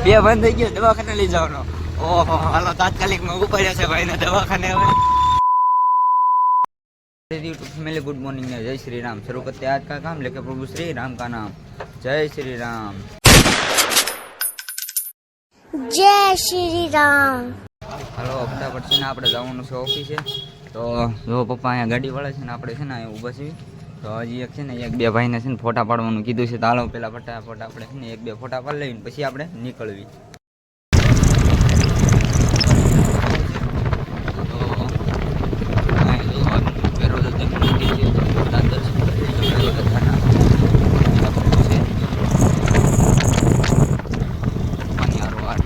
બે બંધ થઈ ગયો દવાખાને લઈ જવાનો ઓહો હાલો તાત્કાલિક માં ઉપાડ્યા છે ભાઈને દવાખાને હવે યુટ્યુબ ફેમિલી ગુડ મોર્નિંગ જય શ્રી રામ શરૂ करते हैं आज का काम लेके प्रभु श्री राम का नाम जय श्री राम જય શ્રી રામ હાલો ફટાફટ છે ને આપણે જવાનું છે ઓફિસે તો જો પપ્પા અહીંયા ગાડી વાળા છે ને આપણે છે ને અહીંયા ઊભા છીએ તો હજી એક છે ને એક બે ભાઈને છે ને ફોટા પાડવાનું કીધું છે, તો હાલો પેલા ફટાફટ આપણે ને એક બે ફોટા પાડી લઈને પછી આપણે નીકળવી તો અહીંયા જો આ બેરોજગાર જમીન છે, દાદર છે, બેરોજગાર થાના. આપણું છે. પાણીયારો આટ.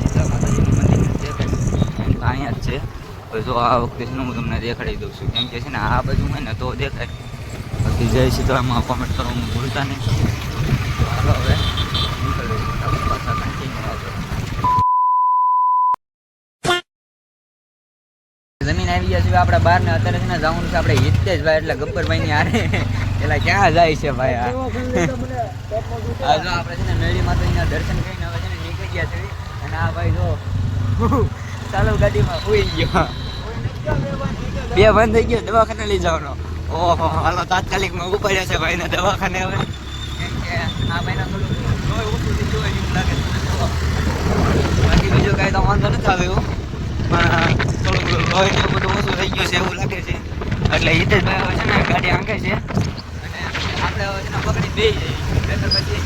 સીતા માતાજીનું મંદિર છે કે એમ તો અહીંયા જ છે તો આ વખતે છે ને હું તમને દેખાડી દઉં છું. કેમ કે છે ને આ બાજુ હોય ને તો દેખાય. બાકી જય સીતારામમાં કોમેન્ટ કરવાનું ભૂલતા નહીં. ચાલો હવે જમીન આવી ગયા છે. આપણે બહાર ને અત્યારે છે ને જવાનું છે આપણે હિતેશભાઈ, એટલે ગબ્બરભાઈ ની આરે એટલે ક્યાં જાય છે ભાઈ આ? આપણે છે ને મેળી માતાજીના દર્શન કરીને હવે છે ને નીકળી ગયા છે. અને આ ભાઈ જો ચાલુ ગાડીમાં સુઈ ગયો. બે બંધ થઈ ગયો દવાખાને લઈ જવાનો. ઓહો હાલો તાત્કાલિકમાં ઉપાડ્યા છે ભાઈને દવાખાને હવે. આ ભાઈને થોડું ઓછું થઈ ગયું એવું લાગે. બાકી બીજું કાંઈ તો વાંધો નથી આવ્યો પણ થોડું લોહી ને એવું બધું ઓછું થઈ ગયું છે એવું લાગે છે. એટલે હિતેશભાઈ હવે છે ને ગાડી આંકે છે. અને આપણે હવે છે ને પકડી બે જઈએ. પછી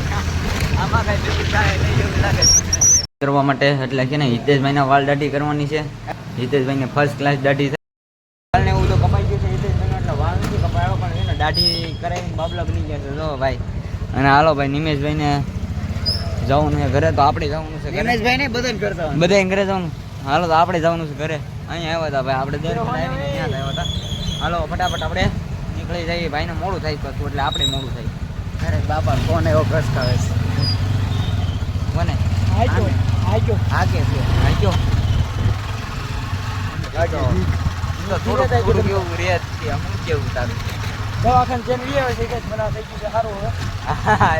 આમાં કાંઈ ભેગું થાય નહીં એવું લાગે છે. કરવા માટે એટલે છે ને હિતેશભાઈના વાળ દાઢી કરવાની છે. હિતેશભાઈને ફર્સ્ટ ક્લાસ દાઢી વાળ ને એવું તો કપાઈ ગયું છે હિતેશભાઈને એટલે વાળ નથી કપાયો પણ છે દાઢી કરાવીને બાબલા બની ગયા છે. જો ભાઈ. અને હાલો ભાઈ નિમેશભાઈને જવાનું છે ઘરે તો આપણે જવાનું છે ઘરે. બધાને કરતા બધા ઘરે જવાનું. હાલો તો આપણે જવાનું છે ઘરે. અહીંયા આવ્યા હતા ભાઈ આપણે દર આવીને ત્યાં આવ્યા હતા. હાલો ફટાફટ આપણે નીકળી જઈએ. ભાઈને મોડું થાય હતું એટલે આપણે મોડું થાય. અરે બાપા કોને એવો પ્રસ્તાવે છે? કોને? આજો આગે છે. આજો આજો થોડું થોડું રે છે. અમુક કેવું તારું? દવાખાને જઈને લઈ આવે છે કે મને થઈ ગયું છે સારું હવે. હા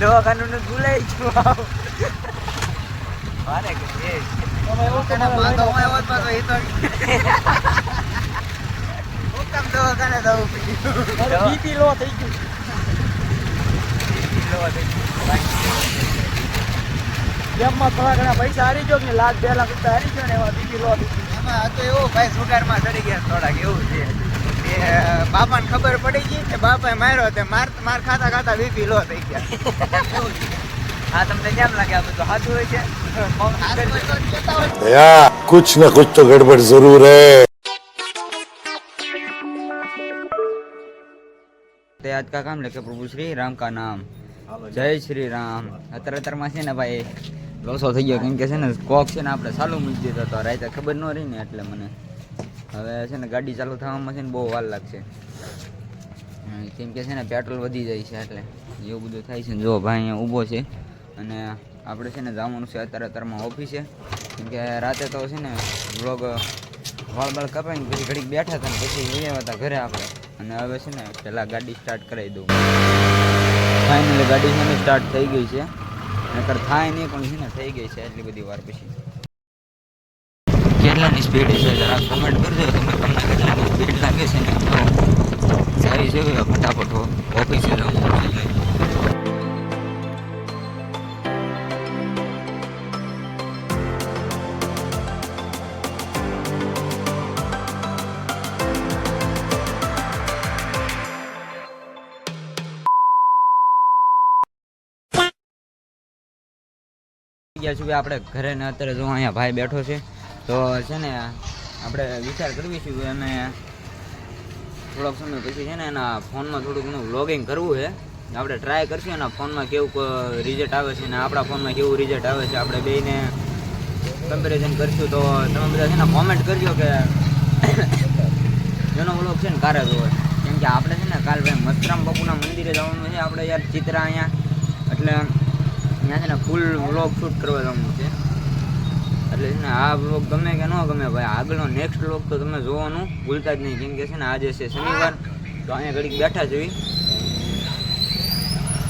દવાખાનું ભૂલાઈ ગયું મારે કે છે. એવું દવાખાને જવું પડ્યું. મારું દવા- BP લો થઈ ગયું. જેમમાં થોડા ઘણા પૈસા હારી ગયો ને લાખ બે લાખ રૂપિયા હારી ગયો ને એવા બીપી લો થઈ ગયું એમાં આ તો એવું ભાઈ સુગારમાં ચડી ગયા થોડાક એવું છે એ બાપાને ખબર પડી ગઈ કે બાપાએ માર્યો તે માર માર ખાતા ખાતા બીપી લો થઈ ગયા એવું છે. હા તમને કેમ લાગે આ બધું સાચું હોય છે comment કરજો. भैया कुछ न कुछ तो गड़बड़ जरूर है તે આજ કા કામ લેકે પ્રભુ શ્રી રામ કા નામ જય શ્રી રામ. અત્યારે અત્યારમાં છે ને ભાઈ, લોસો થઈ ગયો. કેમ કે છે ને, કોક છે ને આપણે ચાલુ મૂકી દીધો હતો. રાતે ખબર ન રહી ને એટલે મને. હવે છે ને ગાડી ચાલુ થવામાં છે ને બહુ વાર લાગશે. કેમ કે છે ને પેટ્રોલ વધી જાય છે એટલે. એવું બધું થાય છે ને. જો ભાઈ અહીંયા ઊભો છે. અને આપણે છે ને જવાનું છે અત્યારે અત્યારમાં ઓફિસે. કેમ કે રાતે તો છે ને વ્લોગ વાળ કપાઈને પછી ઘડીક બેઠા હતા ને પછી અહીંયા હતા ઘરે આપણે. અને હવે છે ને પહેલાં ગાડી સ્ટાર્ટ કરાવી દઉં. ફાઇનલી ગાડી છે સ્ટાર્ટ થઈ ગઈ છે. નકર થાય નહીં, પણ છે ને થઈ ગઈ છે એટલી બધી વાર પછી. કેટલાની સ્પીડ છે? જરા કમેન્ટ કરજો, તમે તમને કેટલાની સ્પીડ લાગે છે ને? તો સારી છે ફટાફટ ઓફિસે જવું છું કે આપણે ઘરે ને અત્યારે જો અહીંયા ભાઈ બેઠો છે. તો છે ને આપણે વિચાર કરવી છું અમે થોડોક સમય પછી છે ને એના ફોનમાં થોડું ઘણું વ્લોગિંગ કરવું છે. આપણે ટ્રાય કરશું એના ફોનમાં કેવું રિઝલ્ટ આવે છે ને આપણા ફોનમાં કેવું રિઝલ્ટ આવે છે. આપણે બેને કમ્પેરિઝન કરશું. તો તમે બધા છે ને કોમેન્ટ કરજો કે જેનો વ્લોગ છે ને કારે જોવો. કેમ કે આપણે છે ને કાલ ભાઈ મસ્તરામ બાપુના મંદિરે જવાનું છે. આપણે યાર ચિત્રા અહીંયા. એટલે અહીંયા છે ને ફૂલ વ્લોગ શૂટ કરવા જવાનું છે. એટલે છે ને આ વ્લોગ ગમે કે ન ગમે ભાઈ આગળનો નેક્સ્ટ વ્લોગ તો તમે જોવાનું ભૂલતા જ નહીં. કેમ કે છે ને આજે છે શનિવાર તો અહીંયા ઘડીક બેઠા જોઈ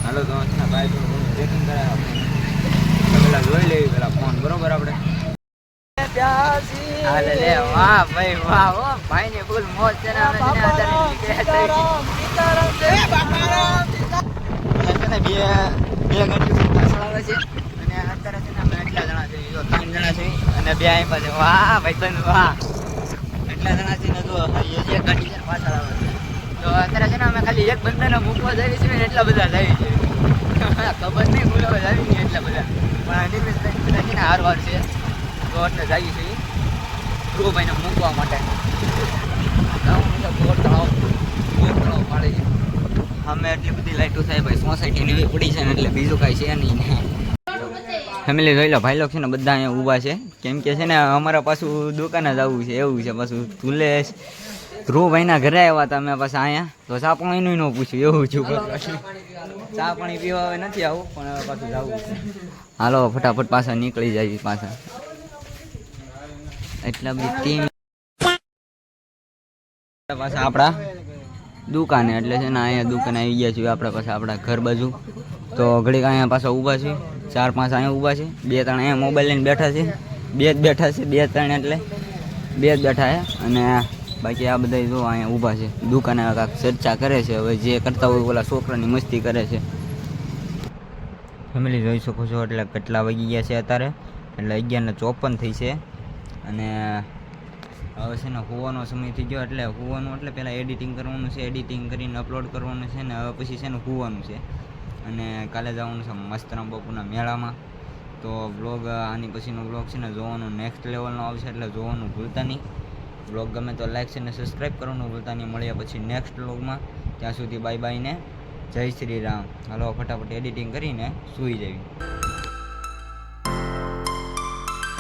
હાલો તો ના ભાઈ થોડું ચેકિંગ કરાવે પેલા જોઈ લેવી પેલા ફોન બરોબર આપણે? હાલે લે વાહ ભાઈ વાહ ઓ ભાઈ ને ફૂલ મોજ છે ને અમે છે ને અત્યારે નીકળ્યા છીએ. સીતારામ, સીતારામ, ને બે બે ગાડીઓ પાછળ આવે છે. અને અત્યારે છે ને અમે એટલા જણા છે જો ત્રણ જણા છે અને બે અહીં પાસે વાહ, ભાઈ વાહ. એટલા જણા છે ને જો એ છે પાછળ આવે છે. તો અત્યારે છે ને અમે ખાલી એક બંદાને મૂકવા જઈએ છીએ ને એટલા બધા જાય છે. ખબર નહીં બોલાવે આવી નહીં એટલા બધા. પણ નિમેશભાઈ છે ને હાર વાર છે. તો એટલે જઈએ છીએ મૂકવા માટે. પાડે છે. અમે એટલી બધી લાઈટો થાય ભાઈ સોસાયટી ની પડી છે એટલે બીજું કાંઈ છે નહીં ફેમિલી જોઈ લો ભાઈ લોકો છે ને બધા અહીંયા ઊભા છે. કેમ કે છે ને, અમારા પાછું દુકાને જ આવવું છે, એવું છે, પાછું તુલેશ ધ્રુવભાઈના ઘરે આવ્યા હતા અમે પાછા અહીંયા. તો ચા પાણીનું ન પૂછ્યું, એવું છું. ચા પાણી પીવા હવે નથી આવું, પણ હવે પાછું જવું હાલો, ફટાફટ પાછા નીકળી જાય પાછા. એટલા બધી ટીમ પાછા આપણા. દુકાને, એટલે છે ને અહીંયા દુકાને આવી ગયા છીએ આપણે પાછા આપણા ઘર બાજુ. તો ઘડીક અહીંયા પાછા ઊભા છે ચાર પાંચ અહીંયા ઊભા છે બે ત્રણ અહીંયા મોબાઈલ લઈને બેઠા છે બે જ બેઠા છે, બે ત્રણ એટલે. બે જ બેઠા છે, અને બાકી આ બધા જો અહીંયા ઊભા છે. દુકાને કાંક ચર્ચા કરે છે, હવે જે કરતા હોય ઓલા છોકરાની મસ્તી કરે છે. ફેમિલી જોઈ શકો છો, એટલે કેટલા વાગી ગયા છે અત્યારે? એટલે અગિયારને ચોપન થઈ છે. અને હવે છે ને હોવાનો સમય થઈ ગયો એટલે હોવાનું એટલે પહેલાં એડિટિંગ કરવાનું છે એડિટિંગ કરીને અપલોડ કરવાનું છે ને હવે પછી છે ને હોવાનું છે. અને કાલે જવાનું છે મસ્તરામ બાપુના મેળામાં. તો બ્લોગ આની પછીનો બ્લોગ છે ને જોવાનું નેક્સ્ટ લેવલનો આવશે એટલે જોવાનું ભૂલતા નહીં. બ્લોગ ગમે તો લાઈક છે ને સબસ્ક્રાઈબ કરવાનું ભૂલતા નહીં. મળ્યા પછી નેક્સ્ટ બ્લોગમાં ત્યાં સુધી બાય બાય ને જય શ્રી રામ. હાલો, ફટાફટ એડિટિંગ કરીને સૂઈ જવી